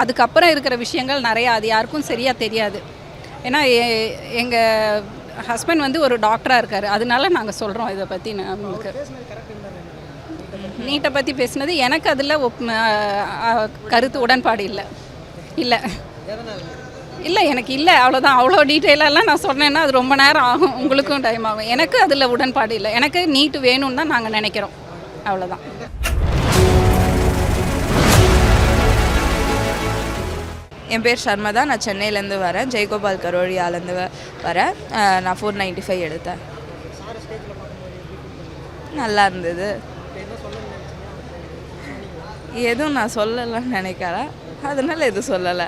அதுக்கப்புறம் இருக்கிற விஷயங்கள் நிறையா அது யாருக்கும் சரியாக தெரியாது. ஏன்னா எங்கள் ஹஸ்பண்ட் வந்து ஒரு டாக்டராக இருக்கார். அதனால நாங்கள் சொல்கிறோம் இதை பற்றி உங்களுக்கு. நீட்டை பற்றி பேசினது எனக்கு அதில் ஒப் கருத்து உடன்பாடு இல்லை. இல்லை. இல்லை எனக்கு இல்லை. அவ்வளோதான் அவ்வளோ டீட்டெயிலெல்லாம் நான் சொன்னேன்னா அது ரொம்ப நேரம் ஆகும். உங்களுக்கும் டைம் ஆகும். எனக்கு அதில் உடன்பாடு இல்லை. எனக்கு நீட்டு வேணும்னு தான் நாங்கள் நினைக்கிறோம். அவ்வளோதான் என் பேர் ஷர்மதா நான் சென்னையிலேருந்து வரேன். ஜெயகோபால் கரோழியாலேருந்து வ- வரேன். நான் ஃபோர் நைன்ட்டி ஃபைவ் எடுத்தேன். நல்லா இருந்தது. எதுவும் நான் சொல்லலைன்னு நினைக்கல. அதனால எதுவும் சொல்லலை.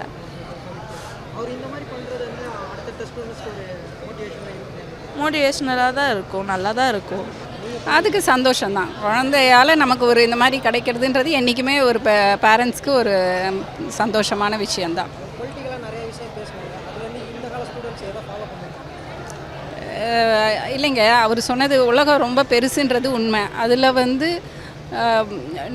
மோட்டிவேஷ்னலாக தான் இருக்கும். நல்லா தான் இருக்கும். அதுக்கு சந்தோஷம்தான். குழந்தையால் நமக்கு ஒரு இந்த மாதிரி கிடைக்கிறதுன்றது என்றைக்குமே ஒரு பேரண்ட்ஸ்க்கு ஒரு சந்தோஷமான விஷயந்தான் இல்லைங்க அவர் சொன்னது உலகம் ரொம்ப பெருசுன்றது உண்மை. அதில் வந்து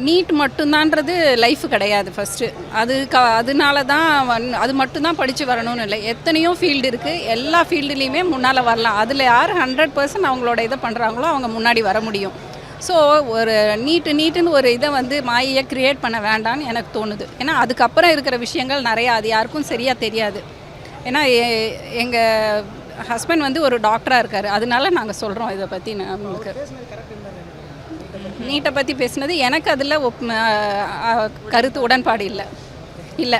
நீட் மட்டும்தான்றது லைஃப் கிடையாது ஃபஸ்ட்டு அது க அதனால தான் வந்- அது மட்டும்தான் படித்து வரணும்னு இல்லை. எத்தனையோ ஃபீல்டு இருக்குது எல்லா ஃபீல்டுலேயுமே முன்னால் வரலாம். அதில் யார் ஹண்ட்ரட் பர்சன்ட் அவங்களோட இதை பண்ணுறாங்களோ அவங்க முன்னாடி வர முடியும். ஸோ ஒரு நீட்டு நீட்டுன்னு ஒரு இதை வந்து மாயையை க்ரியேட் பண்ண வேண்டாம்னு எனக்கு தோணுது. ஏன்னா அதுக்கப்புறம் இருக்கிற விஷயங்கள் நிறையா அது யாருக்கும் சரியாக தெரியாது. ஏன்னா எங்கள் ஹஸ்பண்ட் வந்து ஒரு டாக்டராக இருக்கார். அதனால நாங்கள் சொல்கிறோம் இதை பற்றி உங்களுக்கு. நீட்டை பற்றி பேசினது எனக்கு அதில் ஒப் கருத்து உடன்பாடு இல்லை. இல்லை.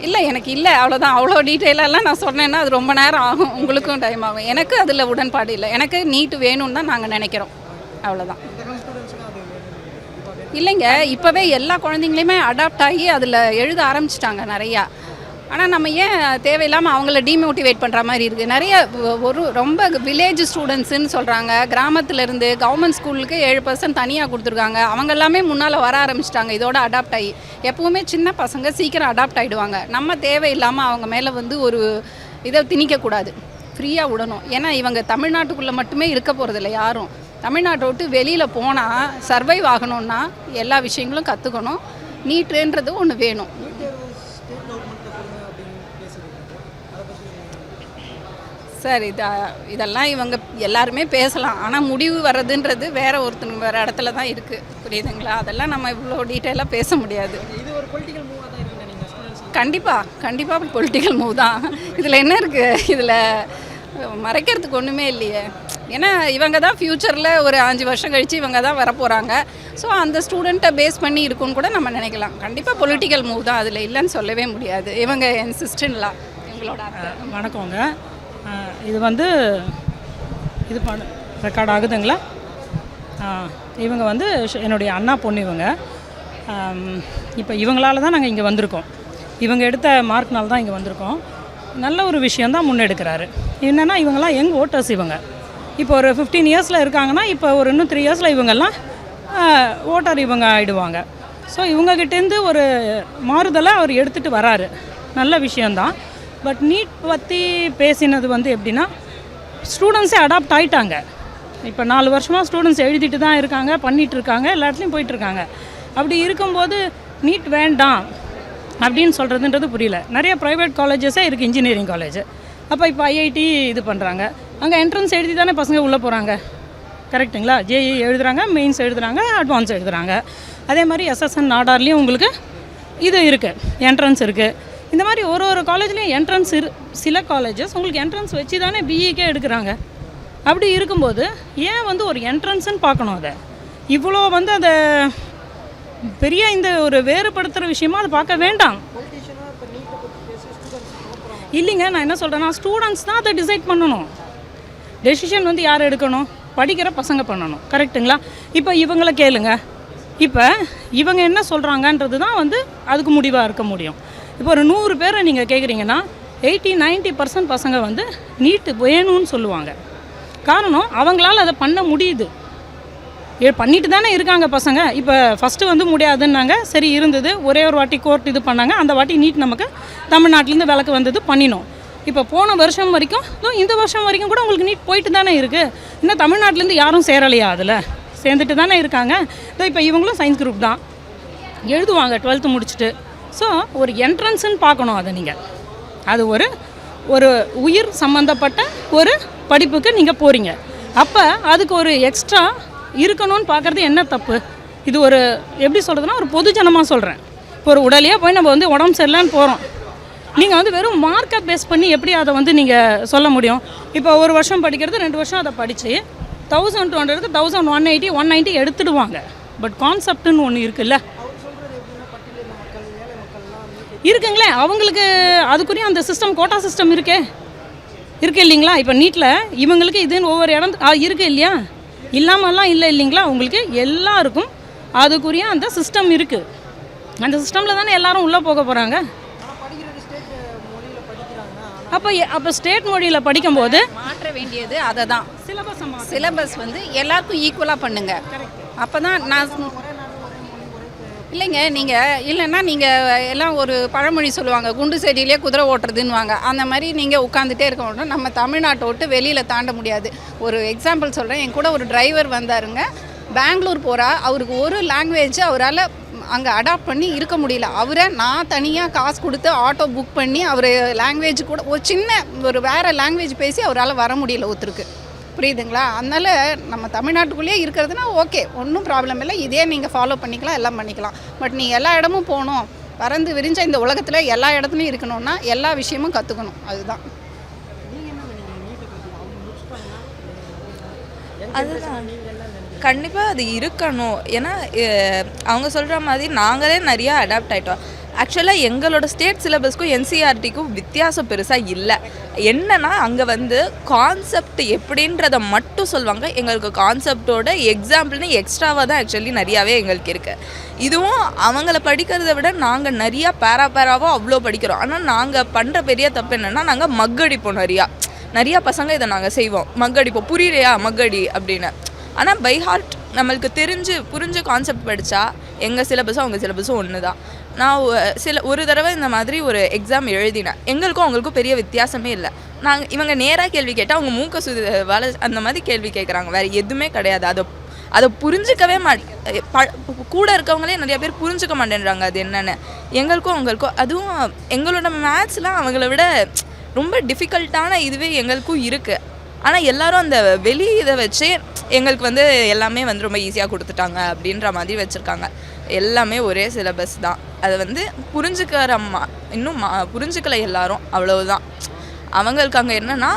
இல்லை எனக்கு இல்லை. அவ்வளோதான். அவ்வளோ டீட்டெயிலெல்லாம் நான் சொன்னேன்னா அது ரொம்ப நேரம் ஆகும். உங்களுக்கும் டைம் ஆகும். எனக்கு அதில் உடன்பாடு இல்லை. எனக்கு நீட்டு வேணும்னு தான் நாங்கள் நினைக்கிறோம். அவ்வளோதான். இல்லைங்க. இப்போவே எல்லா குழந்தைங்களையுமே அடாப்ட் ஆகி அதில் எழுத ஆரம்பிச்சிட்டாங்க நிறையா. ஆனால் நம்ம ஏன் தேவையில்லாமல் அவங்கள டிமோட்டிவேட் பண்ணுற மாதிரி இருக்குது நிறைய ஒரு ரொம்ப வில்லேஜ் ஸ்டூடெண்ட்ஸுன்னு சொல்கிறாங்க கிராமத்துலேருந்து கவர்மெண்ட் ஸ்கூலுக்கு ஏழு பர்சன்ட் தனியாக கொடுத்துருக்காங்க. அவங்க எல்லாமே முன்னால் வர ஆரம்பிச்சிட்டாங்க. இதோட அடாப்ட் ஆகி எப்போவுமே சின்ன பசங்க சீக்கிரம் அடாப்ட் ஆகிடுவாங்க நம்ம தேவையில்லாமல் அவங்க மேலே வந்து ஒரு இதை திணிக்கக்கூடாது. ஃப்ரீயாக விடணும். ஏன்னா இவங்க தமிழ்நாட்டுக்குள்ளே மட்டுமே இருக்க போகிறதில்ல யாரும். தமிழ்நாட்டை விட்டு வெளியில் போனால் சர்வைவ் ஆகணும்னா எல்லா விஷயங்களும் கற்றுக்கணும் நீட்டுன்றது ஒன்று வேணும். சார் இத இதெல்லாம் இவங்க எல்லாருமே பேசலாம். ஆனால் முடிவு வர்றதுன்றது வேற ஒருத்தங்க வேறு இடத்துல தான் இருக்குது புரியுதுங்களா? அதெல்லாம் நம்ம இவ்வளோ டீட்டெயிலாக பேச முடியாது. கண்டிப்பாக கண்டிப்பாக பொலிட்டிக்கல் மூவ் தான் இதில் என்ன இருக்குது இதில் மறைக்கிறதுக்கு ஒன்றுமே இல்லையே. ஏன்னா இவங்க தான் ஃப்யூச்சரில் ஒரு அஞ்சு வருஷம் கழித்து இவங்க தான் வரப்போகிறாங்க ஸோ அந்த ஸ்டூடெண்ட்டை பேஸ் பண்ணி இருக்குன்னு கூட நம்ம நினைக்கலாம். கண்டிப்பாக பொலிட்டிக்கல் மூவ் தான். அதில் இல்லைன்னு சொல்லவே முடியாது. இவங்க என் சிஸ்டர்லாம் இவங்களோட அத்தை. வணக்கங்க இது வந்து இது பண்ண ரெக்கார்ட் ஆகுதுங்களா? இவங்க வந்து என்னுடைய அண்ணா பொண்ணு இவங்க. இப்போ இவங்களால தான் நாங்கள் இங்கே வந்திருக்கோம். இவங்க எடுத்த மார்க்னால் தான் இங்கே வந்திருக்கோம். நல்ல ஒரு விஷயந்தான் முன்னெடுக்கிறாரு. என்னென்னா இவங்கெல்லாம் யங் ஓட்டர்ஸ் இவங்க. இப்போ ஒரு ஃபிஃப்டீன் இயர்ஸில் இருக்காங்கன்னா இப்போ ஒரு இன்னும் த்ரீ இயர்ஸில் இவங்கெல்லாம் ஓட்டர் இவங்க ஆகிடுவாங்க ஸோ இவங்ககிட்டேருந்து ஒரு மாறுதலை அவர் எடுத்துகிட்டு வராரு. நல்ல விஷயந்தான் பட் நீட் பற்றி பேசினது வந்து எப்படின்னா ஸ்டூடெண்ட்ஸே அடாப்ட் ஆகிட்டாங்க இப்போ நாலு வருஷமாக ஸ்டூடெண்ட்ஸ் எழுதிட்டு தான் இருக்காங்க பண்ணிகிட்டு இருக்காங்க எல்லா இடத்துலையும் அப்படி இருக்கும்போது நீட் வேண்டாம் அப்படின்னு சொல்கிறதுன்றது புரியல. நிறைய ப்ரைவேட் காலேஜஸே இருக்குது இன்ஜினியரிங் காலேஜ் அப்போ இப்போ ஐஐடி இது பண்ணுறாங்க அங்கே என்ட்ரன்ஸ் எழுதி தானே பசங்க உள்ளே போகிறாங்க கரெக்ட்டுங்களா? ஜேஇ எழுதுறாங்க மெயின்ஸ் எழுதுகிறாங்க அட்வான்ஸ் எழுதுகிறாங்க அதே மாதிரி எஸ்எஸ்என் நாடார்லேயும் உங்களுக்கு இது இருக்குது என்ட்ரன்ஸ் இருக்குது இந்த மாதிரி ஒரு ஒரு காலேஜ்லேயும் என்ட்ரன்ஸ் இரு சில காலேஜஸ் உங்களுக்கு என்ட்ரன்ஸ் வச்சு தானே பிஇக்கே எடுக்கிறாங்க. அப்படி இருக்கும்போது ஏன் வந்து ஒரு என்ட்ரன்ஸுன்னு பார்க்கணும் அதை? இவ்வளோ வந்து அதை பெரிய இந்த ஒரு வேறுபடுத்துகிற விஷயமா அதை பார்க்க வேண்டாம். இல்லைங்க நான் என்ன சொல்கிறேன்னா ஸ்டூடெண்ட்ஸ் தான் அதை டிசைட் பண்ணணும். டெசிஷன் வந்து யார் எடுக்கணும்? படிக்கிற பசங்க பண்ணணும். கரெக்ட்டுங்களா இப்போ இவங்களை கேளுங்க. இப்போ இவங்க என்ன சொல்கிறாங்கன்றது தான் வந்து அதுக்கு முடிவாக இருக்க முடியும். இப்போ ஒரு நூறு பேரை நீங்கள் கேட்குறீங்கன்னா எயிட்டி 90% பர்சன்ட் பசங்க வந்து நீட்டு வேணும்னு சொல்லுவாங்க. காரணம் அவங்களால அதை பண்ண முடியுது. ஏ பண்ணிட்டு தானே இருக்காங்க பசங்க. இப்போ ஃபஸ்ட்டு வந்து முடியாதுன்னாங்க சரி இருந்தது ஒரே ஒரு வாட்டி கோர்ட் இது பண்ணாங்க அந்த வாட்டி நீட் நமக்கு தமிழ்நாட்டிலேருந்து விளக்கு வந்தது பண்ணினோம். இப்போ போன வருஷம் வரைக்கும் இந்த வருஷம் வரைக்கும் கூட உங்களுக்கு நீட் போயிட்டு தானே இருக்குது இன்னும் தமிழ்நாட்டிலேருந்து யாரும் சேரலையா அதில்? சேர்ந்துட்டு தானே இருக்காங்க. இப்போ இவங்களும் சயின்ஸ் குரூப் தான். எழுதுவாங்க டுவெல்த்து முடிச்சுட்டு. ஸோ ஒரு என்ட்ரன்ஸுன்னு பார்க்கணும் அதை நீங்கள் அது ஒரு ஒரு உயிர் சம்மந்தப்பட்ட ஒரு படிப்புக்கு நீங்கள் போகிறீங்க அப்போ அதுக்கு ஒரு எக்ஸ்ட்ரா இருக்கணும்னு பார்க்குறது என்ன தப்பு? இது ஒரு எப்படி சொல்கிறதுனா ஒரு பொதுஜனமாக சொல்கிறேன் இப்போ ஒரு உடலையாக போய் நம்ம வந்து உடம்பு சரியில்லைன்னு போகிறோம் நீங்கள் வந்து வெறும் மார்க்கை பேஸ் பண்ணி எப்படி அதை வந்து நீங்கள் சொல்ல முடியும்? இப்போ ஒரு வருஷம் படிக்கிறது ரெண்டு வருஷம் அதை படித்து தௌசண்ட் டூ ஹண்ட்ரடுக்கு thousand one eighty one ninety எடுத்துடுவாங்க. பட் கான்செப்ட்டுன்னு ஒன்று இருக்குல்ல. இருக்குங்களே அவங்களுக்கு அதுக்குரிய அந்த சிஸ்டம் கோட்டா சிஸ்டம் இருக்கே. இருக்கு இல்லைங்களா? இப்போ நீட்டில் இவங்களுக்கு இதுன்னு ஒவ்வொரு இடம் ஆ, இருக்கு இல்லையா? இல்லாமலாம் இல்லை இல்லைங்களா? உங்களுக்கு எல்லாருக்கும் அதுக்குரிய அந்த சிஸ்டம் இருக்குது அந்த சிஸ்டமில் தானே எல்லாரும் உள்ளே போக போகிறாங்க அப்போ அப்போ ஸ்டேட் மொழியில் படிக்கும்போது மாற்ற வேண்டியது அதை தான் சிலபஸ் சிலபஸ் வந்து எல்லாருக்கும் ஈக்குவலாக பண்ணுங்க. அப்போ தான் நான் இல்லைங்க நீங்கள் இல்லைன்னா நீங்கள் எல்லாம் ஒரு பழமொழி சொல்லுவாங்க குண்டு செடியிலே குதிரை ஓட்டுறதுன்னுவாங்க. அந்த மாதிரி நீங்கள் உட்காந்துட்டே இருக்க மாட்டோம் நம்ம தமிழ்நாட்டை விட்டு வெளியில் தாண்ட முடியாது. ஒரு எக்ஸாம்பிள் சொல்கிறேன் என் கூட ஒரு டிரைவர் வந்தாருங்க. பெங்களூர் போகிறா அவருக்கு ஒரு லாங்குவேஜ் அவரால் அங்கே அடாப்ட் பண்ணி இருக்க முடியல. அவரை நான் தனியாக காசு கொடுத்து ஆட்டோ புக் பண்ணி அவர் லாங்குவேஜ் கூட ஒரு சின்ன ஒரு வேறு லாங்குவேஜ் பேசி அவரால் வர முடியல ஒருத்தருக்கு. புரியுதுங்களா? அதனால நம்ம தமிழ்நாட்டுக்குள்ளேயே இருக்கிறதுனா ஓகே ஒன்றும் ப்ராப்ளம் இல்லை. இதே நீங்கள் ஃபாலோ பண்ணிக்கலாம் எல்லாம் பண்ணிக்கலாம். பட் நீங்கள் எல்லா இடமும் போகணும் பறந்து விரிஞ்ச இந்த உலகத்தில் எல்லா இடத்துலையும் இருக்கணும்னா எல்லா விஷயமும் கற்றுக்கணும் அதுதான். அதுதான். கண்டிப்பாக அது இருக்கணும். ஏன்னா அவங்க சொல்கிற மாதிரி நாங்களே நிறையா அடாப்ட் ஆகிட்டோம் ஆக்சுவலாக எங்களோட ஸ்டேட் சிலபஸ்க்கும் என்சிஆர்டிக்கும் வித்தியாசம் பெருசாக இல்லை. என்னன்னா அங்கே வந்து கான்செப்ட் எப்படின்றத மட்டும் சொல்லுவாங்க. எங்களுக்கு கான்செப்டோட எக்ஸாம்பிள்னு எக்ஸ்ட்ராவாக தான் ஆக்சுவலி நிறையாவே எங்களுக்கு இருக்குது இதுவும் அவங்கள படிக்கிறத விட நாங்கள் நிறையா பேரா பேராவாக அவ்வளோ படிக்கிறோம். ஆனால் நாங்கள் பண்ணுற பெரிய தப்பு என்னென்னா நாங்கள் மக்கடிப்போம் நிறையா. நிறையா பசங்க இதை நாங்கள் செய்வோம். மக்கடிப்போம் புரியலையா? மக்கடி அப்படின்னு. ஆனால் பை ஹார்ட் நம்மளுக்கு தெரிஞ்சு புரிஞ்ச கான்செப்ட் படித்தா எங்கள் சிலபஸும் அவங்க சிலபஸும் ஒன்று தான் நான் சில ஒரு தடவை இந்த மாதிரி ஒரு எக்ஸாம் எழுதினேன். எங்களுக்கும் அவங்களுக்கும் பெரிய வித்தியாசமே இல்லை. நாங்கள் இவங்க நேராக கேள்வி கேட்டால் அவங்க மூக்க சுது வள அந்த மாதிரி கேள்வி கேட்குறாங்க வேறு எதுவுமே கிடையாது. அதை அதை புரிஞ்சிக்கவே மாட் ப கூட இருக்கவங்களே நிறைய பேர் புரிஞ்சுக்க மாட்டேன்றாங்க அது என்னென்னு. எங்களுக்கும் அவங்களுக்கும் அதுவும் எங்களோட மேத்ஸ்லாம் அவங்கள விட ரொம்ப டிஃபிகல்ட்டான இதுவே எங்களுக்கும் இருக்குது ஆனால் எல்லாரும் அந்த வெளி இதை வச்சு எங்களுக்கு வந்து எல்லாமே வந்து ரொம்ப ஈஸியாக கொடுத்துட்டாங்க அப்படின்ற மாதிரி வச்சுருக்காங்க. எல்லாமே ஒரே சிலபஸ் தான். அதை வந்து புரிஞ்சுக்கிற மா இன்னும் மா புரிஞ்சுக்கலை எல்லாரும் அவ்வளவுதான். அவங்களுக்கு அங்கே என்னென்னா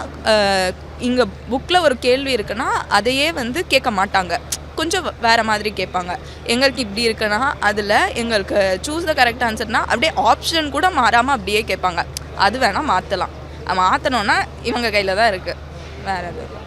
இங்கே புக்கில் ஒரு கேள்வி இருக்குன்னா அதையே வந்து கேட்க மாட்டாங்க. கொஞ்சம் வேறு மாதிரி கேட்பாங்க. எங்களுக்கு இப்படி இருக்குன்னா அதில் எங்களுக்கு சூஸ் த கரெக்ட் ஆன்சர்னால் அப்படியே ஆப்ஷன் கூட மாறாமல் அப்படியே கேட்பாங்க. அது வேணால் மாற்றலாம் மாற்றணுன்னா இவங்க கையில் தான் இருக்குது வேறு எதுவும் தேங்க்யூ தேங்க்யூ